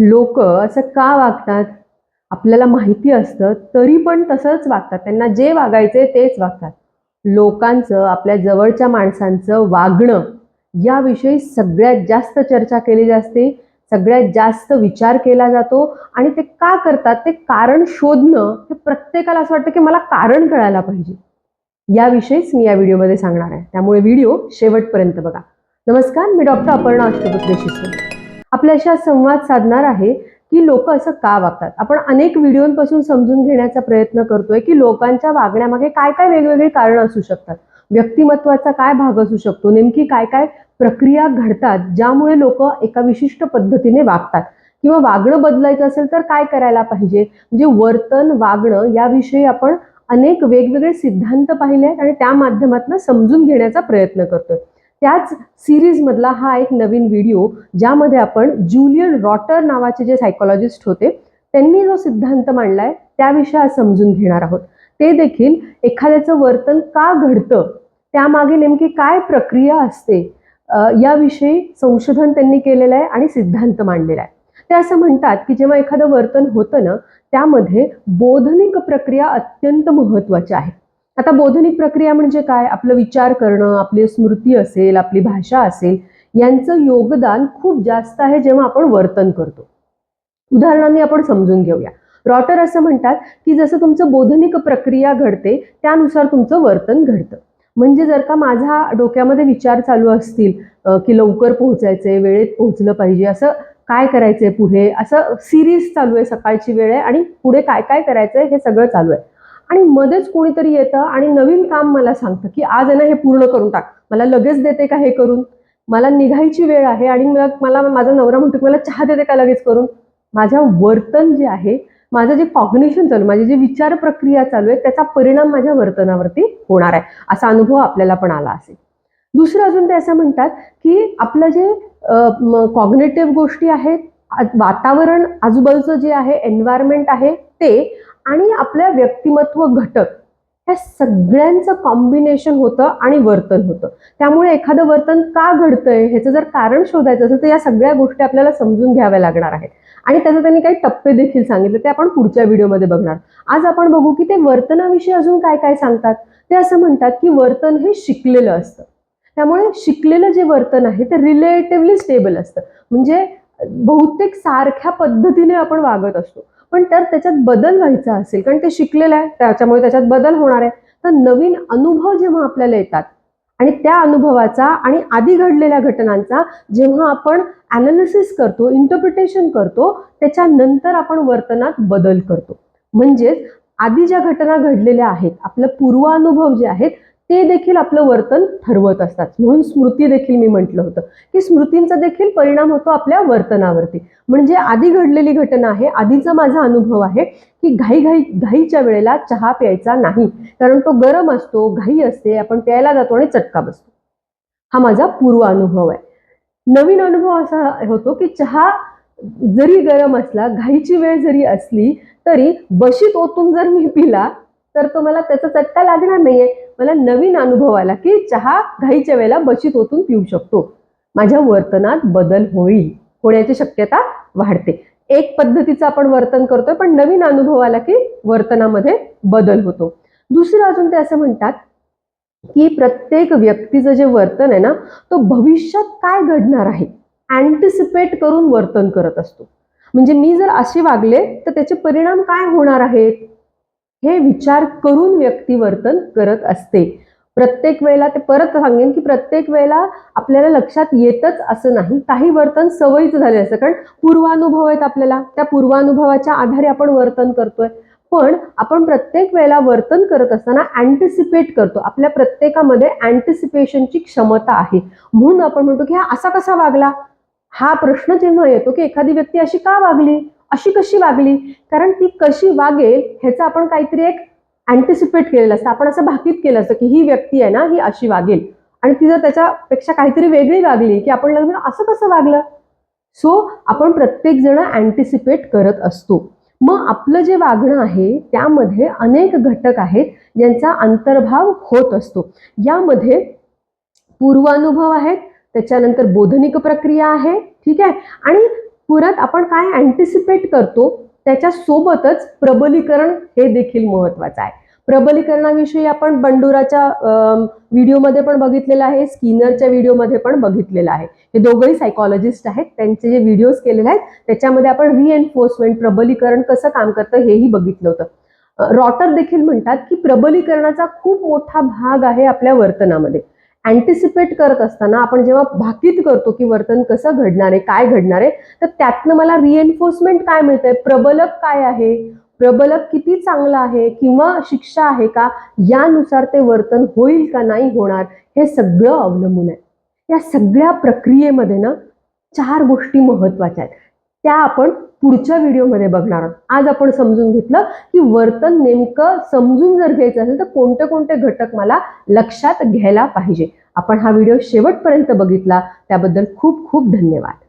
लोक असं का वागतात? आपल्याला माहिती असतं तरी पण तसंच वागतात. त्यांना जे वागायचे तेच वागतात. लोकांचं आपल्या जवळच्या माणसांचं वागणं याविषयी सगळ्यात जास्त चर्चा केली जाते सगळ्यात जास्त विचार केला जातो आणि ते का करतात? ते कारण शोधणं हे प्रत्येकाला असं वाटतं की मला कारण कळायला पाहिजे. याविषयीच मी या व्हिडिओमध्ये सांगणार आहे. त्यामुळे व्हिडिओ शेवटपर्यंत बघा. नमस्कार मी डॉक्टर अपर्णा अष्टपुत्रे शिसवे आपल्याशी संवाद साधणार आहे की लोक असं का वागतात? आपण अनेक व्हिडिओपासून समजून घेण्याचा प्रयत्न करतोय की लोकांच्या वागण्यामागे काय काय वेगवेगळी कारणं असू शकतात. व्यक्तिमत्वाचा काय भाग असू शकतो? नेमकी काय काय प्रक्रिया घडतात ज्यामुळे लोक एका विशिष्ट पद्धतीने वागतात? किंवा वागणं बदलायचं असेल तर काय करायला पाहिजे? म्हणजे वर्तन वागणं याविषयी आपण अनेक वेगवेगळे सिद्धांत पाहिले आहेत आणि त्या माध्यमातून समजून घेण्याचा प्रयत्न करतोय. त्याच सिरीजमधला हा एक नवीन व्हिडिओ ज्यामध्ये आपण ज्युलियन रॉटर नावाचे जे सायकोलॉजिस्ट होते त्यांनी जो सिद्धांत मांडलाय त्याविषयी आज समजून घेणार आहोत. ते देखील एखाद्याचं वर्तन का घडतं त्यामागे नेमकी काय प्रक्रिया असते याविषयी संशोधन त्यांनी केलेलं आहे आणि सिद्धांत मांडलेला आहे. ते असं म्हणतात की जेव्हा एखादं वर्तन होतं ना त्यामध्ये बोधनिक प्रक्रिया अत्यंत महत्त्वाच्या आहेत आता बोधनिक प्रक्रिया म्हणजे काय? आपलं विचार करणं आपली स्मृती असेल आपली भाषा असेल यांचं योगदान खूप जास्त आहे जेव्हा आपण वर्तन करतो. उदाहरणाने आपण समजून घेऊया. रॉटर असं म्हणतात की जसं तुमचं बोधनिक प्रक्रिया घडते त्यानुसार तुमचं वर्तन घडतं. म्हणजे जर का माझा डोक्यामध्ये विचार चालू असतील की लवकर पोहोचायचंय वेळेत पोहोचलं पाहिजे असं काय करायचंय पुढे? असं सिरीज चालू आहे सकाळची वेळ आहे आणि पुढे काय काय करायचंय हे सगळं चालू आहे. आणि मध्येच कोणीतरी येतं आणि नवीन काम मला सांगतं की आज आहे ना हे पूर्ण करून टाक. मला लगेच देते का हे करून? मला निघायची वेळ आहे आणि मग मला माझा नवरा म्हणतो की मला चहा देते का लगेच करून? माझ्या वर्तन जे आहे माझं जे कॉग्निशन चालू आहे, माझी जी विचार प्रक्रिया चालू आहे त्याचा परिणाम माझ्या वर्तनावरती होणार आहे. असा अनुभव आपल्याला पण आला असेल. दुसरं अजून ते असं म्हणतात की आपलं जे कॉग्नेटिव्ह गोष्टी आहेत वातावरण आजूबाजूचं जे आहे एन्व्हायरमेंट आहे ते आणि आपल्या व्यक्तिमत्व घटक ह्या सगळ्यांचं कॉम्बिनेशन होतं आणि वर्तन होतं. त्यामुळे एखादं वर्तन का घडतंय ह्याचं जर कारण शोधायचं असेल तर या सगळ्या गोष्टी आपल्याला समजून घ्याव्या लागणार आहेत. आणि त्याचं त्यांनी काही टप्पे देखील सांगितले ते आपण पुढच्या व्हिडिओमध्ये बघणार. आज आपण बघू की ते वर्तनाविषयी अजून काय काय सांगतात. ते असं म्हणतात की वर्तन हे शिकलेलं असतं. त्यामुळे शिकलेलं जे वर्तन आहे ते रिलेटिव्हली स्टेबल असतं. म्हणजे बहुतेक सारख्या पद्धतीने आपण वागत असतो. पण तर त्याच्यात बदल व्हायचा असेल कारण ते शिकलेलं आहे त्याच्यामुळे त्याच्यात बदल होणार आहे. तर नवीन अनुभव जेव्हा आपल्याला येतात आणि त्या अनुभवाचा आणि आधी घडलेल्या घटनांचा जेव्हा आपण अनालिसिस करतो इंटरप्रिटेशन करतो त्याच्यानंतर आपण वर्तनात बदल करतो. म्हणजेच आधी ज्या घटना घडलेल्या आहेत आपलं पूर्वानुभव जे आहेत ते देखील आपलं वर्तन ठरवत असतात. म्हणून स्मृती देखील मी म्हटलं होतं. की स्मृतींचा देखील परिणाम होतो आपल्या वर्तनावरती. म्हणजे आधी घडलेली घटना आहे आधीचा माझा अनुभव आहे की घाई घाई घाईच्या वेळेला चहा प्यायचा नाही. कारण तो गरम असतो घाई असते आपण प्यायला जातो आणि चटका बसतो. हा माझा पूर्व अनुभव आहे. नवीन अनुभव असा होतो की चहा जरी गरम असला घाईची वेळ जरी असली तरी बशीत ओतून जर मी पिला तर तो मला त्याचा चटका लागणार नाहीये. मला नवीन अनुभव आला की चहा घाईच्या वेळेला बचित ओतून पिऊ शकतो. माझ्या वर्तनात बदल होईल. होण्याची शक्यता वाढते. एक पद्धतीचं आपण वर्तन करतोय पण नवीन अनुभव आला की वर्तनामध्ये बदल होतो. दुसरं अजून ते असं म्हणतात की प्रत्येक व्यक्तीचं जे वर्तन आहे ना तो भविष्यात काय घडणार आहे अँटिसिपेट करून वर्तन करत असतो. म्हणजे मी जर असे वागले तर त्याचे परिणाम काय होणार आहेत? हे विचार करून व्यक्ती वर्तन करत असते. प्रत्येक वेळेला ते परत सांगेन की प्रत्येक वेळेला आपल्याला लक्षात येतच असं नाही. काही वर्तन सवयीचं झाले असतं. कारण पूर्वानुभव आहेत आपल्याला. त्या पूर्वानुभवाच्या आधारे आपण वर्तन करतोय. पण आपण प्रत्येक वेळेला वर्तन करत असताना अँटिसिपेट करतो. आपल्या प्रत्येकामध्ये अँटिसिपेशनची क्षमता आहे. म्हणून आपण म्हणतो की हा असा कसा वागला? हा प्रश्न जेव्हा येतो की एखादी व्यक्ती अशी का वागली? अशी कशी वागली? कारण ती कशी वागेल ह्याचं आपण काहीतरी एक अँटिसिपेट केलेलं असतं. आपण असं भाकीत केलं असतं की ही व्यक्ती आहे ना ही अशी वागेल. आणि ती जर त्याच्यापेक्षा काहीतरी वेगळी वागली की आपण लग्न असं कसं वागलं? सो आपण प्रत्येक जण अँटिसिपेट करत असतो. मग आपलं जे वागणं आहे त्यामध्ये अनेक घटक आहेत ज्यांचा अंतर्भाव होत असतो. यामध्ये पूर्वानुभव आहेत त्याच्यानंतर बोधनिक प्रक्रिया आहे ठीक आहे? आणि पुरत आपण काय अँटिसिपेट करतो त्याच्यासोबतच प्रबलीकरण हे देखील महत्वाचं आहे. प्रबलीकरणाविषयी आपण बंडुराच्या व्हिडिओमध्ये पण बघितलेलं आहे स्किनरच्या व्हिडिओमध्ये पण बघितलेलं आहे. हे दोघंही सायकॉलॉजिस्ट आहेत त्यांचे जे व्हिडिओज केलेले आहेत त्याच्यामध्ये आपण रिएन्फोर्समेंट प्रबलीकरण कसं काम करतं हेही बघितलं होतं. रॉटर देखील म्हणतात की प्रबलीकरणाचा खूप मोठा भाग आहे आपल्या वर्तनामध्ये. अँटिसिपेट करत असताना आपण जेव्हा भाकीत करतो की वर्तन कसं घडणार आहे काय घडणार आहे तर त्यातनं मला रिएन्फोर्समेंट काय मिळतंय? प्रबलक काय आहे? प्रबलक किती चांगलं आहे? किंवा शिक्षा आहे का? यानुसार ते वर्तन होईल का नाही होणार? हे सगळं अवलंबून आहे. या सगळ्या प्रक्रियेमध्ये ना चार गोष्टी महत्त्वाच्या आहेत. त्या आपण पुढच्या व्हिडिओमध्ये बघणार आहोत. आज आपण समजून घेतलं की वर्तन नेमकं समजून जर घ्यायचं असेल तर कोणते कोणते घटक मला लक्षात घ्यायला पाहिजे. आपण हा व्हिडिओ शेवटपर्यंत बघितला त्याबद्दल खूप खूप धन्यवाद.